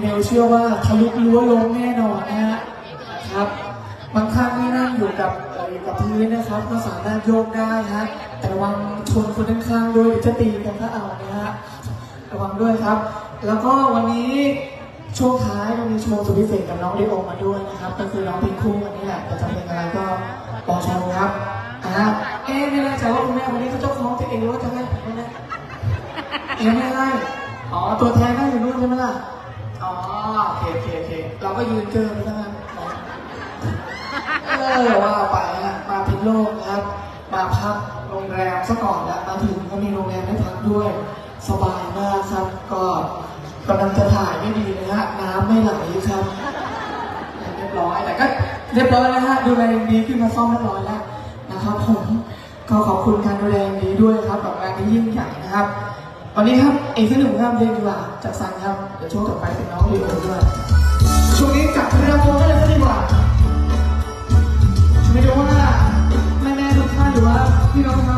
เนลเชื่อว่าทะลุรั้วลงแน่นอนนะฮะครับบางท่านที่นั่งอยู่กับอยู่กับพื้นนะครับ ก็สามารถโยกได้ฮะแต่ระวังชนคนข้างๆด้วยเดี๋ยจะตีกันถ้าเอานะฮะระวังด้วยครับ แล้วก็วันนี้ช่วงท้ายเรามีโชว์สุดพิเศษกับน้องเดโอมาด้วยนะครับ ก็คือน้องเพลงคู่วันนี้แหละแต่จะเป็นอะไรก็รอชมครับอ่าเอ๊ะไม่แน่ใจว่าคุณแม่วันนี้เขาเจ้าของตัวเองหรือว่าจะให้ผมนะเอ๊ะไม่ให้อ๋อตัวแทนนั่งอยู่นู่นใช่ไหมล่ะ ก็ยืนเกินไปทั้งนั้นเออว่าไปฮะมาพิษโลกนะครับ มาพักโรงแรมซะก่อนแล้วมาถึงก็มีโรงแรมให้พักด้วย สบายมากครับ ก็กำลังจะถ่ายไม่ดีเลยฮะน้ำไม่ไหลครับเรียบร้อยแต่ก็เรียบร้อยแล้วฮะดูแลอย่างดีขึ้นมาซ่อมเรียบร้อยแล้วนะครับผมก็ขอบคุณการดูแลอย่างดีด้วยครับกับงานที่ยิ่งใหญ่นะครับวันนี้ครับเอกที่หนึ่งครับเรียนดีกว่าจากซันครับเดี๋ยวช่วงต่อไปเป็นน้องดีโอด้วย ช่วงนี้กลับเรือโทรกันเลยดีกว่าไม่รู้ว่าแม่แม่ๆทุกท่านหรือว่าพี่น้องชาวพุ